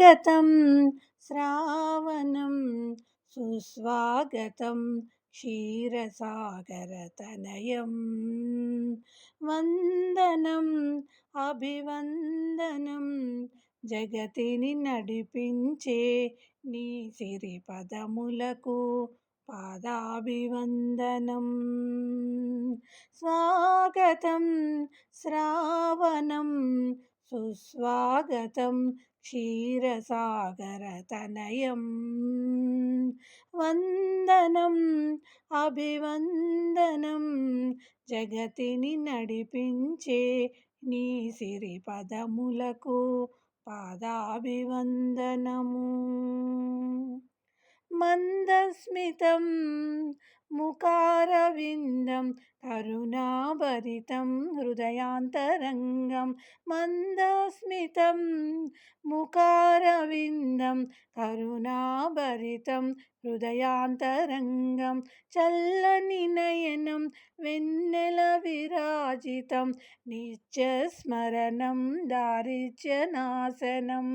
స్వాగతం శ్రావణం సుస్వాగతం క్షీరసాగరతనయం వందనం అభివందనం జగతిని నడిపించే నీ సిరి పదములకు పాదాభివందనం. స్వాగతం శ్రావణం సుస్వాగతం క్షీరసాగరతనయం. వందనం అభివందనం జగతిని నడిపించే నీ సిరి పదములకు పాదాభివందనము. మందస్మితం ముఖారవిందం కరుణాభరితం హృదయాంతరంగం. మందస్మితం ముఖారవిందం కరుణాభరితం హృదయాంతరంగం. చల్లని నయనం వెన్నెల విరాజితం నిత్యస్మరణం దారిత్యనాశనం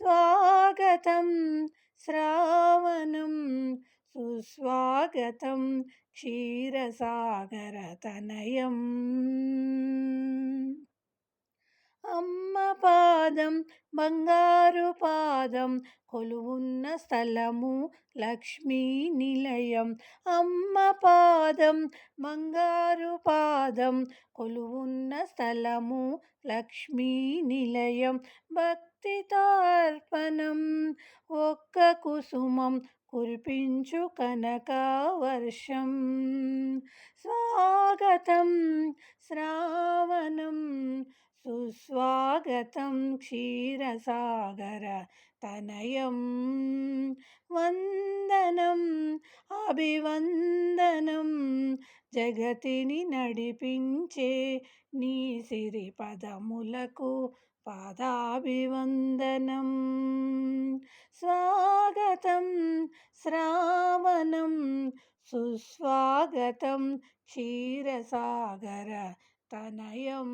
స్వాగతం శ్రావణం సుస్వాగతం క్షీరసాగరతనయం అమ్మ పాదం బంగారు పాదం కొలువున్న స్థలము లక్ష్మీ నిలయం. అమ్మ పాదం బంగారు పాదం కొలువున్న స్థలము లక్ష్మీ నిలయం. భక్తి అర్పణం ఒక్క కుసుమం కురిపించు కనక వర్షం. స్వాగతం శ్రావణం. సుస్వాగతం క్షీరసాగర తనయం వందనం అభివందనం జగతిని నడిపించే నీ సిరి పదములకు పాదాభివందనం స్వాగతం శ్రావణం సుస్వాగతం క్షీరసాగర తనయం